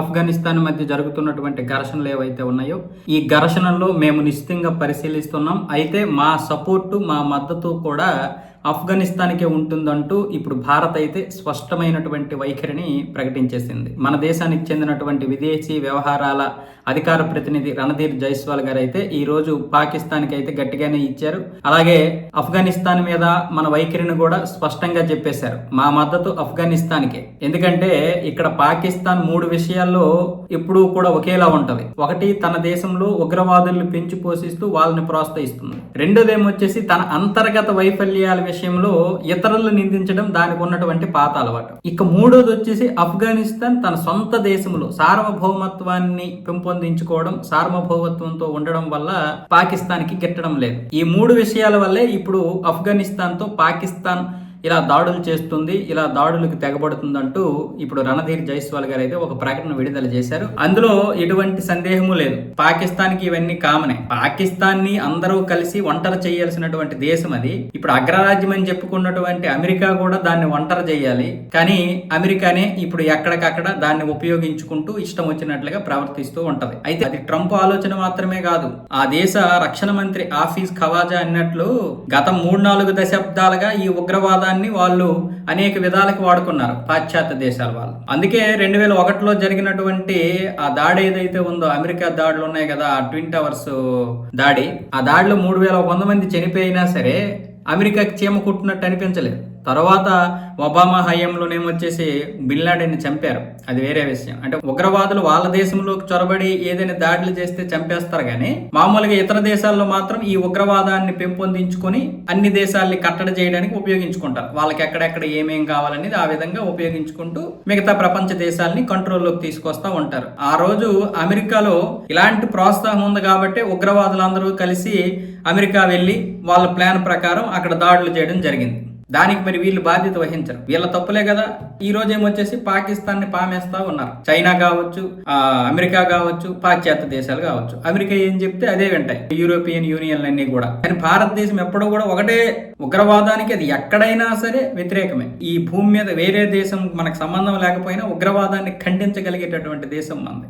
ఆఫ్ఘనిస్తాన్ మధ్య జరుగుతున్నటువంటి ఘర్షణలు ఏవైతే ఉన్నాయో ఈ ఘర్షణల్లో మేము నిశ్చితంగా పరిశీలిస్తున్నాం. అయితే మా సపోర్టు మా మద్దతు కూడా ఆఫ్ఘనిస్తాన్కే ఉంటుందంటూ ఇప్పుడు భారత్ అయితే స్పష్టమైనటువంటి వైఖరిని ప్రకటించేసింది. మన దేశానికి చెందినటువంటి విదేశీ వ్యవహారాల అధికార ప్రతినిధి రణధీర్ జైస్వాల్ గారు అయితే ఈ రోజు పాకిస్తాన్కి అయితే గట్టిగానే ఇచ్చారు. అలాగే ఆఫ్ఘనిస్తాన్ మీద మన వైఖరిని కూడా స్పష్టంగా చెప్పేశారు. మా మద్దతు ఆఫ్ఘనిస్తాన్కే. ఎందుకంటే ఇక్కడ పాకిస్తాన్ మూడు విషయాల్లో ఎప్పుడూ కూడా ఒకేలా ఉంటది. ఒకటి తన దేశంలో ఉగ్రవాదుల్ని పెంచి పోషిస్తూ వాళ్ళని ప్రోత్సహిస్తుంది. రెండోదేమొచ్చేసి తన అంతర్గత వైఫల్యాల విషయం విషయంలో ఇతరులను నిందించడం దానికి ఉన్నటువంటి పాత అలవాటు. ఇక మూడోది వచ్చేసి ఆఫ్ఘనిస్తాన్ తన సొంత దేశంలో సార్వభౌమత్వాన్ని పెంపొందించుకోవడం సార్వభౌమత్వంతో ఉండడం వల్ల పాకిస్తాన్కి గిట్టడం లేదు. ఈ మూడు విషయాల వల్లే ఇప్పుడు ఆఫ్ఘనిస్తాన్తో పాకిస్తాన్ ఇలా దాడులు చేస్తుంది ఇలా దాడులకు తెగబడుతుందంటూ ఇప్పుడు రణధీర్ జైస్వాల్ గారు అయితే ఒక ప్రకటన విడుదల చేశారు. అందులో ఎటువంటి సందేహము లేదు. పాకిస్తాన్కి ఇవన్నీ కామనే. పాకిస్తాన్ని అందరూ కలిసి ఒంటరి చేయాల్సినటువంటి దేశం అది. ఇప్పుడు అగ్రరాజ్యం అని చెప్పుకున్నటువంటి అమెరికా కూడా దాన్ని ఒంటరి చేయాలి. కానీ అమెరికానే ఇప్పుడు ఎక్కడికక్కడ దాన్ని ఉపయోగించుకుంటూ ఇష్టం వచ్చినట్లుగా ప్రవర్తిస్తూ ఉంటది. అయితే అది ట్రంప్ ఆలోచన మాత్రమే కాదు. ఆ దేశ రక్షణ మంత్రి ఆఫీస్ ఖవాజా అన్నట్లు గత మూడు నాలుగు దశాబ్దాలుగా ఈ ఉగ్రవాదాన్ని వాళ్ళు అనేక విధాలకు వాడుకున్నారు పాశ్చాత్య దేశాల వాళ్ళు. అందుకే రెండు వేల ఒకటిలో జరిగినటువంటి ఆ దాడి ఏదైతే ఉందో అమెరికా దాడులు ఉన్నాయి కదా ఆ ట్విన్ టవర్స్ దాడి ఆ దాడిలో మూడు వేల వంద మంది చనిపోయినా సరే అమెరికాకి చీమ కుట్టినట్టు అనిపించలేదు. తర్వాత ఒబామా హయాంలోనేమొచ్చేసి బిన్ లాడెన్ని చంపారు. అది వేరే విషయం. అంటే ఉగ్రవాదులు వాళ్ళ దేశంలోకి చొరబడి ఏదైనా దాడులు చేస్తే చంపేస్తారు కానీ మామూలుగా ఇతర దేశాల్లో మాత్రం ఈ ఉగ్రవాదాన్ని పెంపొందించుకొని అన్ని దేశాల్ని కట్టడి చేయడానికి ఉపయోగించుకుంటారు. వాళ్ళకి ఎక్కడెక్కడ ఏమేం కావాలనేది ఆ విధంగా ఉపయోగించుకుంటూ మిగతా ప్రపంచ దేశాలని కంట్రోల్లోకి తీసుకొస్తా ఉంటారు. ఆ రోజు అమెరికాలో ఇలాంటి ప్రోత్సాహం ఉంది కాబట్టి ఉగ్రవాదులందరూ కలిసి అమెరికా వెళ్ళి వాళ్ళ ప్లాన్ ప్రకారం అక్కడ దాడులు చేయడం జరిగింది. దానికి మరి వీళ్ళు బాధ్యత వహించరు. వీళ్ళ తప్పులే కదా. ఈ రోజు ఏమొచ్చేసి పాకిస్తాన్ని పామేస్తా ఉన్నారు. చైనా కావచ్చు అమెరికా కావచ్చు పాశ్చాత్య దేశాలు కావచ్చు. అమెరికా ఏం చెప్తే అదే వింటాయి. యూరోపియన్ యూనియన్ అన్ని కూడా. కానీ భారతదేశం ఎప్పుడూ కూడా ఒకటే ఉగ్రవాదానికి అది ఎక్కడైనా సరే వ్యతిరేకమే. ఈ భూమి మీద వేరే దేశం మనకు సంబంధం లేకపోయినా ఉగ్రవాదాన్ని ఖండించగలిగేటటువంటి దేశం మనది.